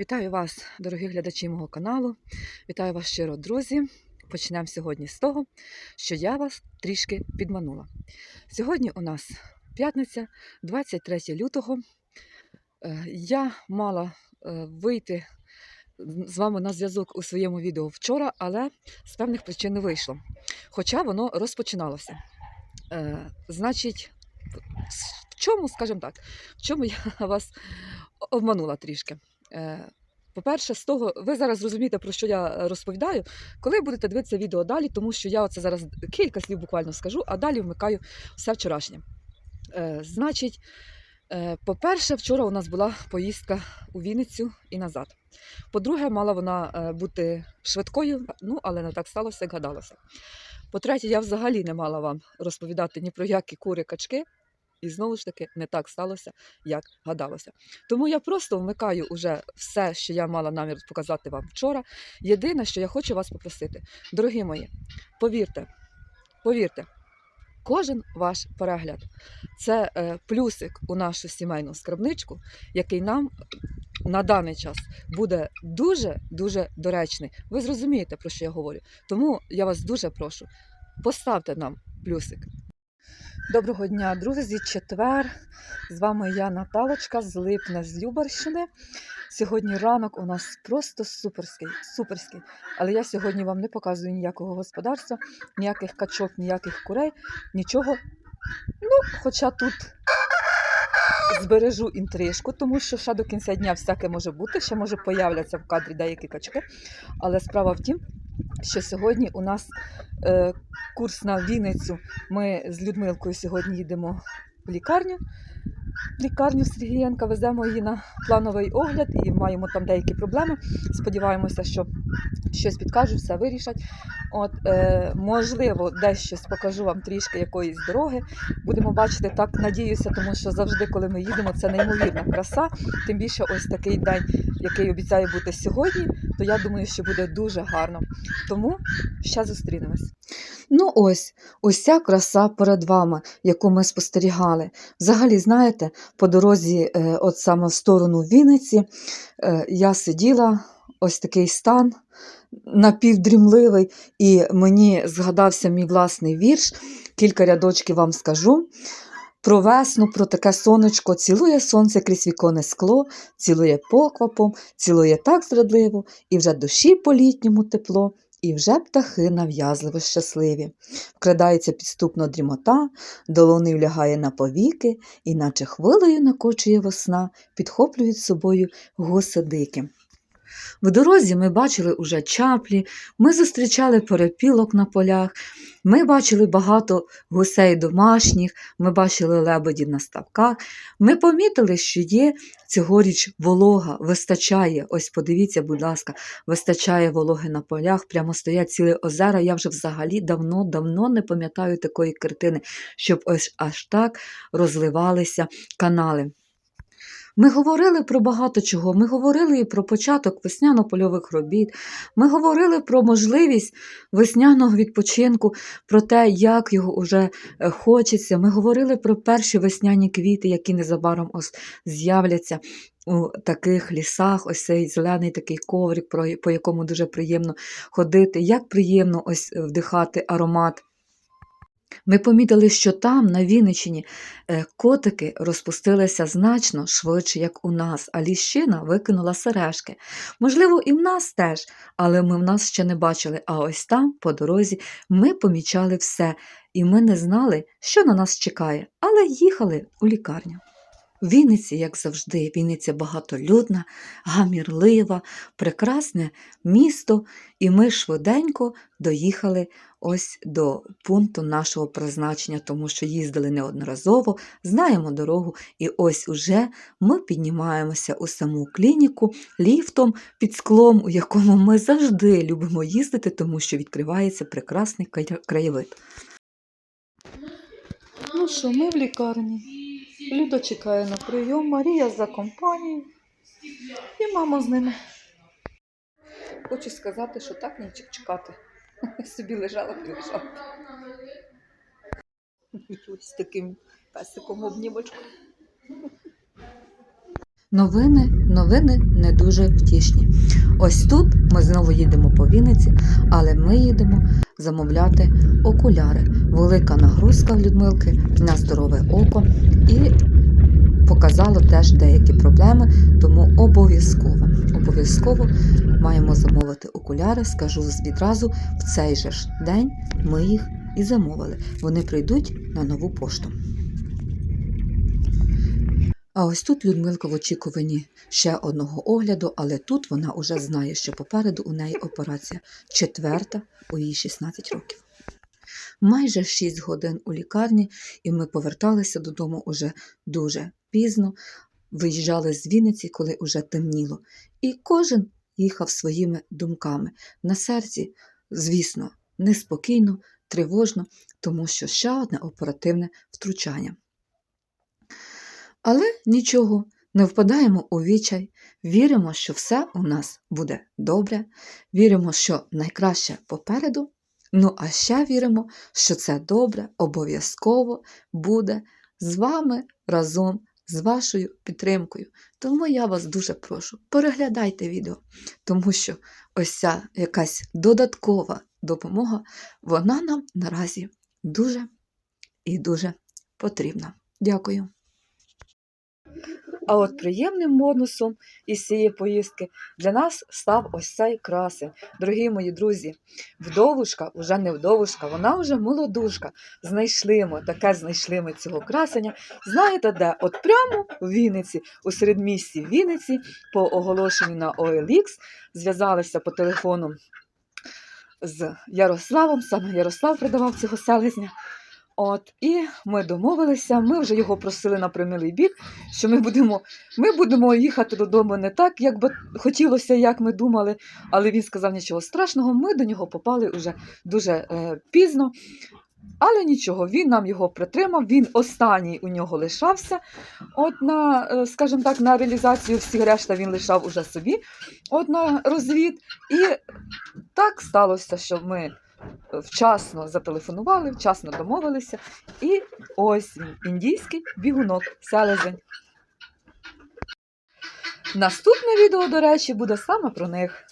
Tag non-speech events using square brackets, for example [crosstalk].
Вітаю вас, дорогі глядачі мого каналу. Вітаю вас щиро, друзі. Почнемо сьогодні з того, що я вас трішки підманула. Сьогодні у нас п'ятниця, 23 лютого. Е, Я мала е, вийти з вами на зв'язок у своєму відео вчора, але з певних причин не вийшло. Хоча воно розпочиналося. Е, Значить, в чому, скажімо так, в чому я вас обманула трішки? Е, По-перше, з того, ви зараз зрозумієте, про що я розповідаю, коли будете дивитися відео далі, тому що я оце зараз кілька слів буквально скажу, а далі вмикаю все вчорашнє. Е, Значить, е, по-перше, вчора у нас була поїздка у Вінницю і назад. По-друге, мала вона е, бути швидкою, ну але не так сталося, як гадалося. По-третє, я взагалі не мала вам розповідати ні про які кури качки. І знову ж таки не так сталося, як гадалося. Тому я просто вмикаю уже все, що я мала намір показати вам вчора. Єдине, що я хочу вас попросити, дорогі мої, повірте, повірте, кожен ваш перегляд це е, плюсик у нашу сімейну скарбничку, який нам на даний час буде дуже дуже доречний. Ви зрозумієте, про що я говорю. Тому я вас дуже прошу, поставте нам плюсик. Доброго дня, друзі! Четвер. З вами я Наталочка з Липня з Любарщини. Сьогодні ранок у нас просто суперський, суперський. Але я сьогодні вам не показую ніякого господарства, ніяких качок, ніяких курей, нічого. Ну, хоча тут збережу інтрижку, тому що ще до кінця дня всяке може бути, ще може появляться в кадрі деякі качки. Але справа в тім, що сьогодні у нас е, курс на Вінницю. Ми з Людмилкою сьогодні їдемо в лікарню. Лікарню Сергієнка веземо її на плановий огляд і маємо там деякі проблеми. Сподіваємося, що щось підкажуть, все вирішать. От, е, можливо, десь щось покажу вам трішки якоїсь дороги. Будемо бачити так, надіюся, тому що завжди, коли ми їдемо, це неймовірна краса. Тим більше ось такий день, який обіцяє бути сьогодні, то я думаю, що буде дуже гарно. Тому ще зустрінемось. Ну ось, ця краса перед вами, яку ми спостерігали. Взагалі, знаєте, по дорозі, е, от саме в сторону Вінниці, е, я сиділа, ось такий стан напівдрімливий, і мені згадався мій власний вірш. Кілька рядочків вам скажу. Про весну, про таке сонечко, цілує сонце крізь віконне скло, цілує поквапом, цілує так зрадливо, і вже душі по-літньому тепло, і вже птахи нав'язливо щасливі. Вкрадається підступно дрімота, долонив лягає на повіки, і наче хвилею накочує весна, підхоплюють собою гуси дикі. В дорозі ми бачили уже чаплі, ми зустрічали перепілок на полях, ми бачили багато гусей домашніх, ми бачили лебедів на ставках. Ми помітили, що є цьогоріч волога, вистачає. Ось подивіться, будь ласка, вистачає вологи на полях, прямо стоять цілі озера. Я вже взагалі давно-давно не пам'ятаю такої картини, щоб ось аж так розливалися канали. Ми говорили про багато чого. Ми говорили і про початок весняно-польових робіт. Ми говорили про можливість весняного відпочинку, про те, як його вже е, хочеться. Ми говорили про перші весняні квіти, які незабаром ось з'являться у таких лісах. Ось цей зелений такий коврик, по якому дуже приємно ходити. Як приємно ось вдихати аромат. Ми помітили, що там, на Вінниччині, е, котики розпустилися значно швидше, як у нас, а ліщина викинула сережки. Можливо, і в нас теж, але ми в нас ще не бачили. А ось там, по дорозі, ми помічали все, і ми не знали, що на нас чекає, але їхали у лікарню. В Вінниці, як завжди, Вінниця багатолюдна, гамірлива, прекрасне місто, і ми швиденько доїхали ось до пункту нашого призначення, тому що їздили неодноразово, знаємо дорогу, і ось уже ми піднімаємося у саму клініку ліфтом під склом, у якому ми завжди любимо їздити, тому що відкривається прекрасний краєвид. Ну що, ми в лікарні. Люда чекає на прийом, Марія за компанію і мама з ними. Хочу сказати, що так нічик чекати. [laughs] Собі лежала лежала. Ось таким песиком обнімочку. Новини, новини не дуже втішні. Ось тут ми знову їдемо по Вінниці, але ми їдемо замовляти окуляри. Велика нагрузка Людмилки на здорове око і показало теж деякі проблеми, тому обов'язково, обов'язково маємо замовити окуляри. Скажу відразу, в цей же ж день ми їх і замовили. Вони прийдуть на нову пошту. А ось тут Людмилка в очікуванні ще одного огляду, але тут вона вже знає, що попереду у неї операція четверта у її 16 років. Майже 6 годин у лікарні, і ми поверталися додому уже дуже пізно, виїжджали з Вінниці, коли уже темніло. І кожен їхав своїми думками. На серці, звісно, неспокійно, тривожно, тому що ще одне оперативне втручання. Але нічого, не впадаємо у відчай, віримо, що все у нас буде добре, віримо, що найкраще попереду. Ну, а ще віримо, що це добре, обов'язково буде з вами разом з вашою підтримкою. Тому я вас дуже прошу, переглядайте відео, тому що ось ця якась додаткова допомога, вона нам наразі дуже і дуже потрібна. Дякую. А от приємним бонусом із цієї поїздки для нас став ось цей красень. Дорогі мої друзі, вдовушка, вже не вдовушка, вона вже молодушка. Знайшли ми, таке знайшли ми цього красення. Знаєте де? От прямо в Вінниці, у середмісті Вінниці, по оголошенню на OLX, зв'язалися по телефону з Ярославом, саме Ярослав придавав цього селезня. От, і ми домовилися, ми вже його просили на примилий бік, що ми будемо, ми будемо їхати додому не так, як би хотілося, як ми думали, але він сказав нічого страшного, ми до нього попали вже дуже е, пізно. Але нічого, він нам його притримав, він останній у нього лишався. От на, е, скажімо так, на реалізацію всіх решта він лишав уже собі от на розвід. І так сталося, що ми вчасно зателефонували, вчасно домовилися. І ось індійський бігунок, селезень. Наступне відео, до речі, буде саме про них.